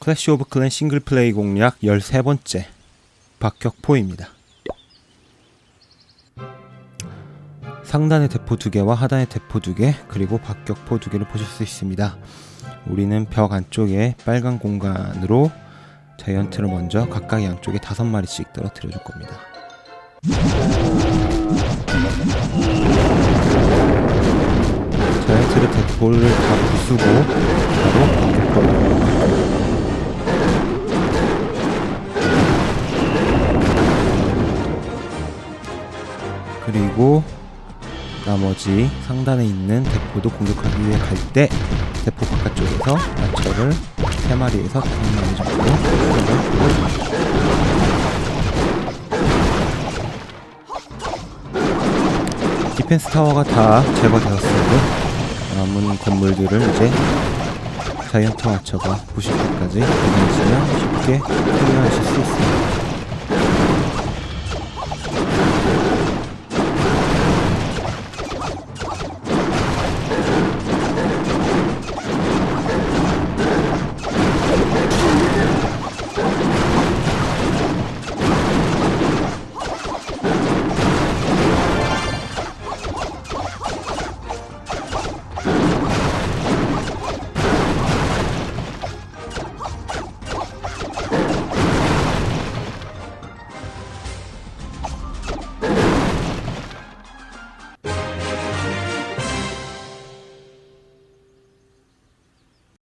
클래시 오브 클랜 싱글플레이 공략 13번째 박격포입니다. 상단의 대포 2개와 하단의 대포 2개 그리고 박격포 2개를 보실 수 있습니다. 우리는 벽 안쪽에 빨간 공간으로 자이언트를 먼저 각각 양쪽에 다섯 마리씩 떨어뜨려 줄 겁니다. 자이언트를 대포를 다 부수고 바로 그리고 나머지 상단에 있는 대포도 공격하기 위해 갈 때 대포 바깥쪽에서 마처를 3마리에서 5마리 정도 공격을 디펜스 타워가 다 제거되었으므로 남은 건물들을 이제 자이언트 부실 때까지 보내시면 쉽게 클리어하실 수 있습니다.